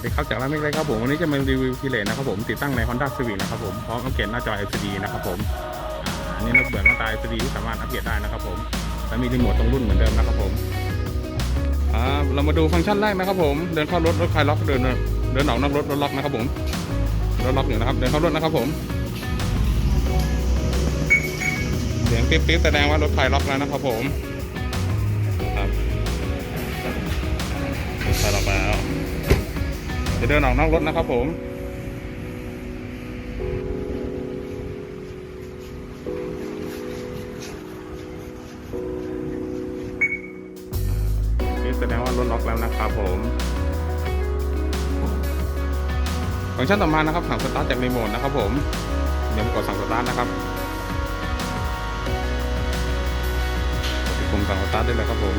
วัสดีครับจากร้านเมกเล็กครับผมวันนี้จะมารีวิวพิเลนนะครับผมติดตั้งใน Honda Civic นะครับผมพร้อมอัปเกรดหน้าจอ LCD นะครับผมอันนี้นักเบิดหน้าตา LCD ที่สามารถอัปเกรดได้นะครับผมและมีรีโมทตรงรุ่นเหมือนเดิมนะครับผมเรามาดูฟังก์ชันแรกนะครับผมเดินเข้ารถรถคลายล็อกเดินเดินออกนอกรถรถล็อกนะครับผมรถล็อกอยู่นะครับ เดินเข้ารถนะครับผมเสียงปิ๊บปิ๊บแสดงว่ารถคลายล็อกแล้วนะครับผมครับ จะเดินออกนอกรถนะครับผมนี่แสดงว่ารถล็อกแล้วนะครับผมฟังก์ชันต่อมานะครับสั่งสตาร์ทจากรีโมทนะครับผมเดี๋ยวมกดสั่งสตาร์ทนะครับกดปุ่มสั่งสตาร์ทได้เลยครับผม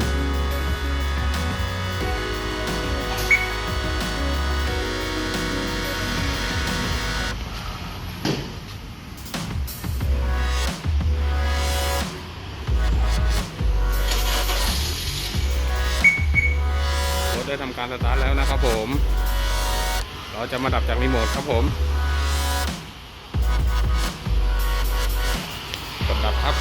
การสตาร์ทแล้วนะครับผม เราจะมาดับจากรีโมทครับผม กดดับครับ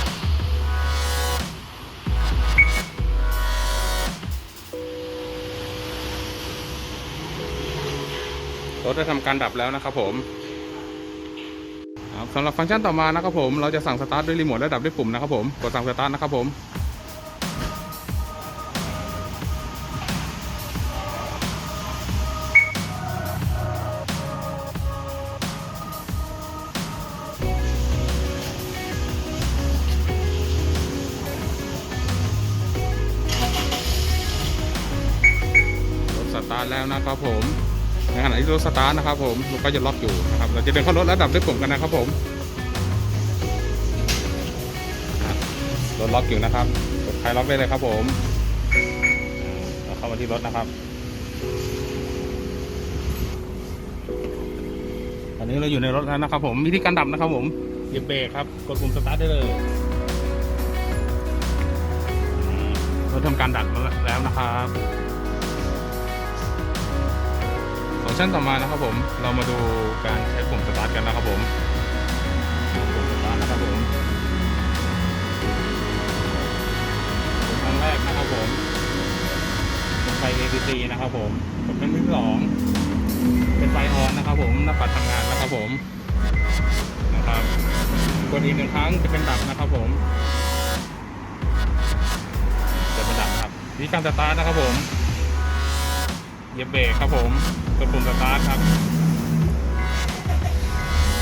รถได้ทำการดับแล้วนะครับผมสำหรับฟังก์ชันต่อมานะครับผม เราจะสั่งสตาร์ทด้วยรีโมทและดับด้วยปุ่มนะครับผม กดสั่งสตาร์ทนะครับผม ตาร์ทแล้วนะครับผมในขณะที่รถสตาร์ทนะครับผมรถก็จะล็อกอยู่นะครับเราจะเดินเข้ารถแล้วดับด้วยปุ่มกันนะครับผมอะรถล็อกอยู่นะครับกดคลายล็อกได้เลยครับผมอ่าเราเข้ามาที่รถนะครับตอนนี้เราอยู่ในรถแล้วนะครับ ผมวิธีการดับนะครับผมเหยียบเบรกครับกดปุ่มสตาร์ทได้เลยอ่ารถทำการดับแล้วนะครับ ฟังก์ชันต่อมานะครับผมเรามาดูการใช้ปุ่มสตาร์ทกันนะครับผมปุ่มสตาร์ทนะครับผมปุ่มครั้งแรกนะครับผมเป็นไฟ ABC นะครับผมกดเป็นที่สองเป็นไฟออนนะครับผมหน้าปัดทำงานนะครับผมนะครับกดอีกหนึ่งครั้งจะเป็นดับนะครับผมจะเป็นดับครับวิธีการสตาร์ทนะครับผม เหยียบเบรกครับผมกดปุ่มสตาร์ทครับ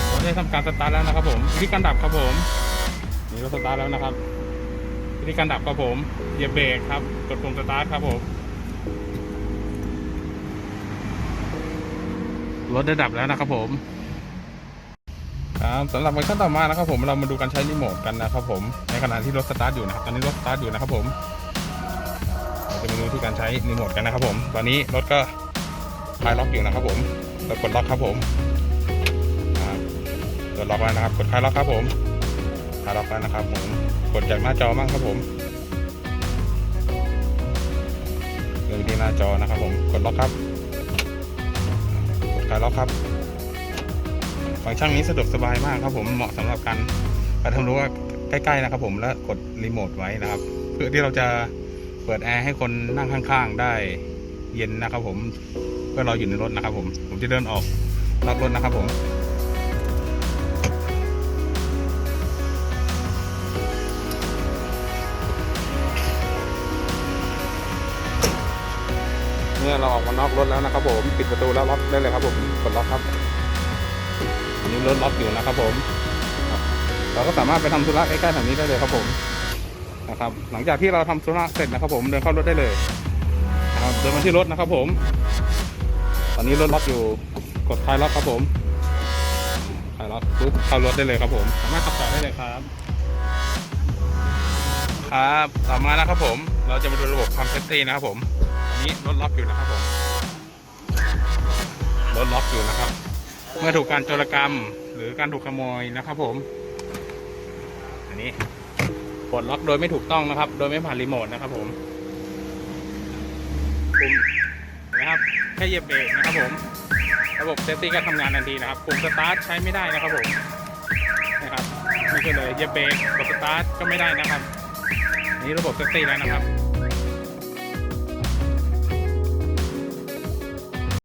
เราได้ทำการสตาร์ทแล้วนะครับผมวิธีการดับครับผมนี่เราสตาร์ทแล้วนะครับวิธีการดับครับผมเหยียบเบรกครับกดปุ่มสตาร์ทครับผมรถได้ดับแล้วนะครับผมครับสำหรับฟังก์ชันต่อมานะครับผมเรามาดูการใช้รีโมทกันนะครับผมในขณะที่รถสตาร์ทอยู่นะครับตอนนี้รถสตาร์ทอยู่นะครับผม มาดูที่การใช้รีโมทกันนะครับผม ตอนนี้รถก็คลายล็อกอยู่นะครับผมเรากดล็อกครับผมกดล็อกแล้วนะครับ กดคลายล็อกครับผมคลายล็อกแล้วนะครับผม กดจากหน้าจอมั่งครับผมเริ่มที่หน้าจอนะครับผม กดล็อกครับ กดคลายล็อกครับ ฟังก์ชันนี้สะดวกสบายมากครับผม เหมาะสำหรับการการทำรู้ว่าใกล้ๆนะครับผม และกดรีโมทไว้นะครับ เพื่อที่เราจะ เปิดแอร์ให้คนนั่งข้างๆ ได้เย็นนะครับผมเพื่อเราอยู่ในรถนะครับผม ผมจะเดินออกนอกรถนะครับผมเมื่อเราออกมานอกรถแล้วนะครับผม ปิดประตูแล้วล็อกได้เลยครับผมกดล็อกครับนนี้รถล็อกอยู่นะครับผม เราก็สามารถไปทำธุระใกล้ๆแถวนี้ได้เลยครับผม นะครับ หลังจากที่เราทำธุระเสร็จนะครับ ผมเดินเข้ารถได้เลยนะครับเดินมาที่รถนะครับ ผม ตอนนี้รถล็อกอยู่กดคลายล็อกครับผมคลายล็อกปุ๊บเข้ารถได้เลยครับ ผม สามารถขับต่อได้เลยครับ ครับต่อมานะครับผม เราจะมาดูระบบความเซฟตี้นะครับ ผมอันนี้รถล็อกอยู่นะครับผมรถล็อกอยู่นะครับ เมื่อถูกการโจรกรรมหรือการถูกขโมยนะครับ ผม อันนี้ ปลดล็อกโดยไม่ถูกต้องนะครับ โดยไม่ผ่านรีโมทนะครับผมปุ่มนะครับแค่เหยียบเบรกนะครับผม ระบบเซฟตี้ก็ทำงานทันทีนะครับปุ่มสตาร์ทใช้ไม่ได้นะครับผมนะครับไม่ใช่เลยเหยียบเบรกกดสตาร์ทก็ไม่ได้นะครับนนี่ระบบเซฟตี้แล้วนะครับ